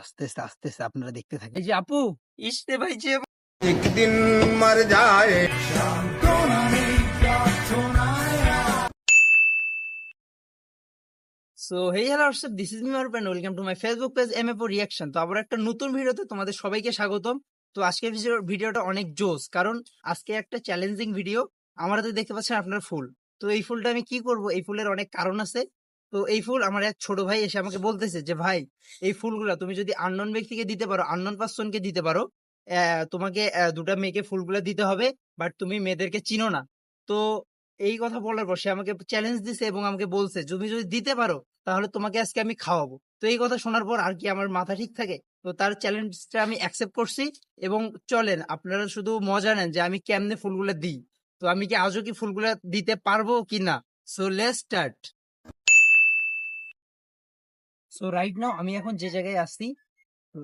আস্তে আস্তে আস্তে আস্তে আপনারা দেখতে থাকেন। এই যে আপু ইসতে ভাই যে একদিন মার যায়। So hey hello WhatsApp this is me মার friend welcome to my Facebook page M A for reaction তো আবার একটা নতুন ভিডিওতে তোমাদের সবাইকে স্বাগতম। তো আজকের ভিডিওটা অনেক জোস কারণ আজকে একটা চ্যালেঞ্জিং ভিডিও আমার হাতে দেখতে পাচ্ছেন আপনার ফুল। তো এই ফুলটা আমি কি করব? এই ফুলের অনেক কারণ আছে। তো এই ফুল আমার এক ছোট ভাই এসে আমাকে বলতেছে যে, ভাই, এই ফুলগুলা তুমি যদি আননোন ব্যক্তিকে দিতে পারো আননোন পার্সনকে দিতে পারো তোমাকে দুটা মেয়েকে ফুলগুলা দিতে হবে বাট তুমি মেয়েদেরকে চিনো না। তো এই কথা বলার পর সে আমাকে চ্যালেঞ্জ দিছে এবং আমাকে বলছে, তুমি যদি দিতে পারো, তাহলে তোমাকে আজকে আমি খাওয়াবো। তো এই কথা শোনার পর আর কি আমার মাথা ঠিক থাকে। তো তার চ্যালেঞ্জটা আমি অ্যাকসেপ্ট করছি এবং চলেন, আপনারা শুধু মজা নেন যে, আমি কেমনে ফুলগুলা দিই। তো আমি কি আজও কি ফুলগুলা দিতে পারব কি না so let start so right now আমি এখন যে জায়গায় আসছি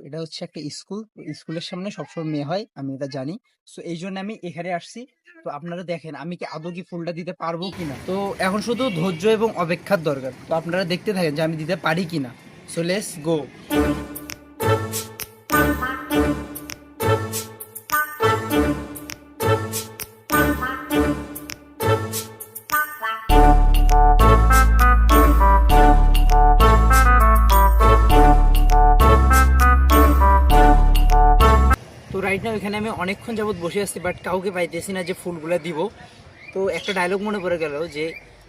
এটা হচ্ছে একটা স্কুল। স্কুলের সামনে সবসময় মেয়ে হয়, আমি এটা জানি। সো এই জন্য আমি এখানে আসছি। তো আপনারা দেখেন, আমি কি আদৌ কি ফুলটা দিতে পারব কিনা? তো এখন শুধু ধৈর্য এবং অপেক্ষার দরকার। তো আপনারা দেখতে থাকেন যে আমি দিতে পারি কিনা। সো লেস গো তো রাইট নাও এখানে আমি অনেকক্ষণ যাবত বসে আছি বাট কাউকে পাইতেছি না যে ফুলগুলা দিব। তো একটা ডায়লগ মনে পড়ে গেল যে,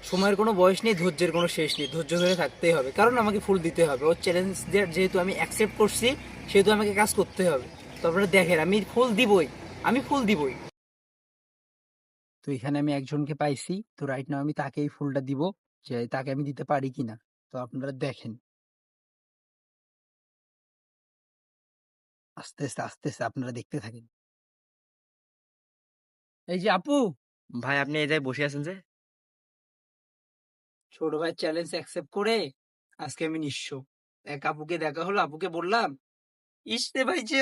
সময়ের কোনো বয়স নেই, ধৈর্যের কোনো শেষ নেই। ধৈর্য ধরে থাকতেই হবে। কারণ আমাকে ফুল দিতে হবে। ওর চ্যালেঞ্জ যেহেতু আমি অ্যাকসেপ্ট করছি, সেহেতু আমাকে কাজ করতে হবে। তারপরে দেখেন, আমি ফুল দিবই। আমি ফুল দিবই। তো এখানে আমি একজনকে পাইছি। তো রাইট নাও আমি তাকে এই ফুলটা দিব, যে তাকে আমি দিতে পারি কিনা। তো আপনারা দেখেন। আস্তে আস্তে আস্তে আস্তে আপনারা দেখতে থাকেন এই যে আপু ভাই আপনি এই জায়গায় বসে আছেন যে ছোট ভাই চ্যালেঞ্জ অ্যাকসেপ্ট করে আজকে আমি নিঃস্ব এক আপুকে দেখা হলো আপুকে বললাম ইসতে ভাই যে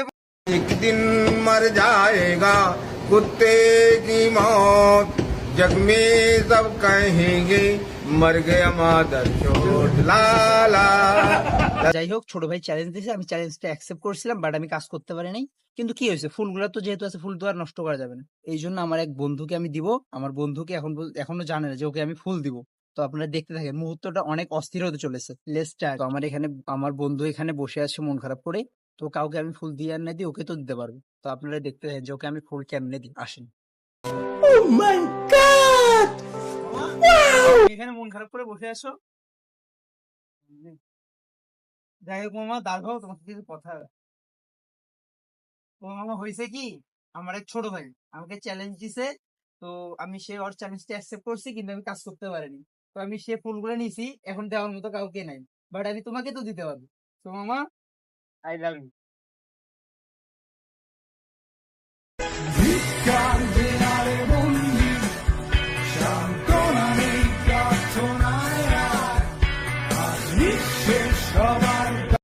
एक दिन मर जाएगा कुत्ते की मौत जग में सब कहेंगे मर गया मादर चोट लाला যাই হোক ছোট ভাই চ্যালেঞ্জ দিয়েছে আমি চ্যালেঞ্জটা অ্যাকসেপ্ট করছিলাম বাট আমি কাজ করতে পারি নাই কিন্তু কি হয়েছে ফুলগুলো তো যেহেতু আছে ফুল তো আর নষ্ট করা যাবে না এই জন্য আমার এক বন্ধুকে আমি দিব আমার বন্ধুকে এখন পর্যন্ত- এখনো জানে না যে ওকে আমি ফুল দিব তো আপনারা দেখতে থাকেন মুহূর্তটা অনেক অস্থির হতে চলেছে লেসটা তো আমার এখানে আমার বন্ধু এখানে বসে আছে মন খারাপ করে তো কাউকে আমি ফুল দিয়ে আর না দিই ওকে তো দিতে পারবো তো আপনারা দেখতে থাকেন যে ওকে আমি ফুল কেমনে দিই আসেন এখানে মন খারাপ করে বসে আছো? যাই হোক মামা দাঁড়াও তোমার সাথে কিছু কথা তো মামা হয়েছে কি? আমার এক ছোট ভাই আমাকে চ্যালেঞ্জ দিছে। তো আমি সে ওর চ্যালেঞ্জটা অ্যাকসেপ্ট করছি কিন্তু আমি কাজ করতে পারিনি। তো আমি সে ফুলগুলো নিছি এখন দেওয়ার মতো কাউকে নাই। বাট আমি তোমাকে তো দিতে পারব। তো মামা আই লাভ ইউ